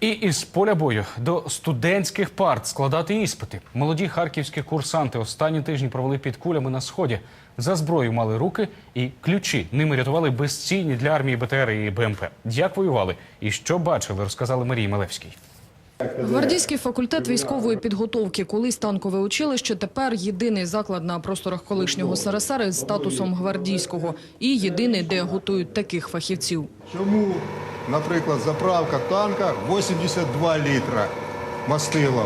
І із поля бою до студентських парт складати іспити. Молоді харківські курсанти останні тижні провели під кулями на сході. За зброю мали руки і ключі. Ними рятували безцінні для армії БТР і БМП. Як воювали і що бачили, розказали Марії Малевській. Гвардійський факультет військової підготовки, колись танкове училище, тепер єдиний заклад на просторах колишнього СРСР із статусом гвардійського і єдиний, де готують таких фахівців. Чому, наприклад, заправка танка 82 літра мастила,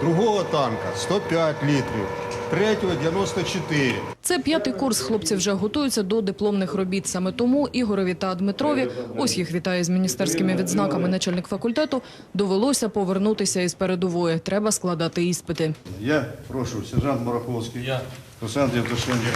другого танка 105 літрів, третього 94. Це п'ятий курс. Хлопці вже готуються до дипломних робіт. Саме тому Ігорові та Дмитрові, ось їх вітає з міністерськими відзнаками начальник факультету, довелося повернутися із передової. Треба складати іспити. Я прошу, сержант Мараховський, я. Олександр Євтушенко.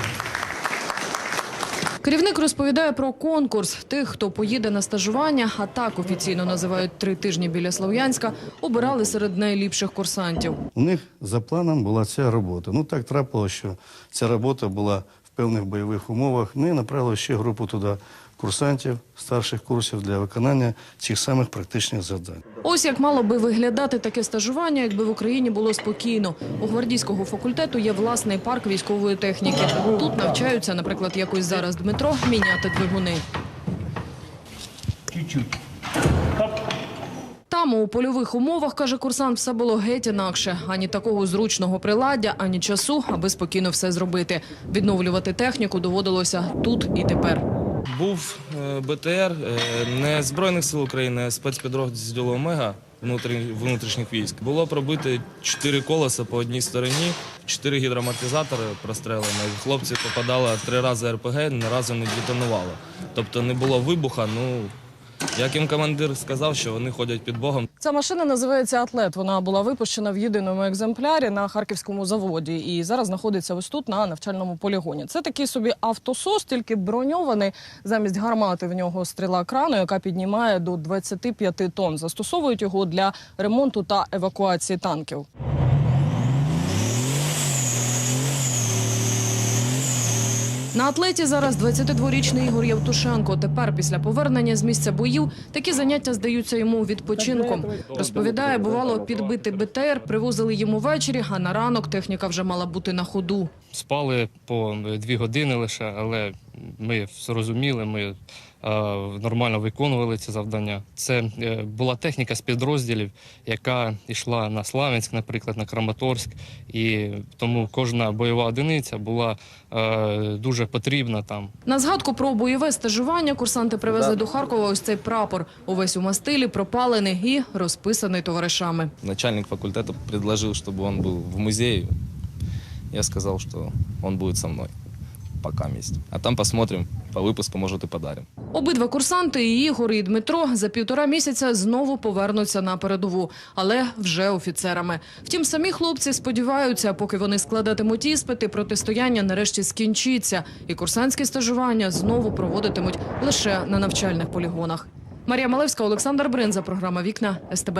Керівник розповідає про конкурс тих, хто поїде на стажування, а так офіційно називають три тижні біля Слов'янська, обирали серед найліпших курсантів. У них за планом була ця робота. Ну так трапилося, що ця робота була в певних бойових умовах. Ми направили ще групу туди курсантів старших курсів для виконання цих самих практичних завдань. Ось як мало би виглядати таке стажування, якби в Україні було спокійно. У гвардійського факультету є власний парк військової техніки. Тут навчаються, наприклад, якось зараз Дмитро міняти двигуни. Там у польових умовах, каже курсант, все було геть інакше. Ані такого зручного приладдя, ані часу, аби спокійно все зробити. Відновлювати техніку доводилося тут і тепер. Був е, БТР е, не Збройних сил України, а спецпідрозділу Омега внутрі- внутрішніх військ. Було пробити чотири колеса по одній стороні, чотири гідромортизатори прострелено. Хлопці попадали три рази РПГ, ні разу не детонувало. Тобто не було вибуха. Ну як їм командир сказав, що вони ходять під Богом. Ця машина називається Атлет. Вона була випущена в єдиному екземплярі на харківському заводі і зараз знаходиться ось тут на навчальному полігоні. Це такий собі автосос, тільки броньований. Замість гармати в нього стріла крану, яка піднімає до 25 тонн. Застосовують його для ремонту та евакуації танків. На атлеті зараз 22-річний Ігор Явтушенко. Тепер, після повернення з місця боїв, такі заняття здаються йому відпочинком. Розповідає, бувало, підбити БТР, привозили йому ввечері, а на ранок техніка вже мала бути на ходу. Спали по дві години лише, але ми зрозуміли, ми е, нормально виконували ці завдання. Це е, була техніка з підрозділів, яка йшла на Славянськ, наприклад, на Краматорськ, і тому кожна бойова одиниця була е, дуже потрібна там. На згадку про бойове стажування курсанти привезли до Харкова ось цей прапор. Увесь у мастилі, пропалений і розписаний товаришами. Начальник факультету предложил, чтобы он был в музее. Я сказал, что он будет со мной пока вместе. А там посмотрим, по выпуску, может, и подарим. Обидва курсанти, і Ігор і Дмитро, за півтора місяця знову повернуться на передову, але вже офіцерами. Втім, самі хлопці сподіваються, поки вони складатимуть іспити, протистояння нарешті скінчиться, і курсантські стажування знову проводитимуть лише на навчальних полігонах. Марія Малевська, Олександр Бринза, програма Вікна СТБ.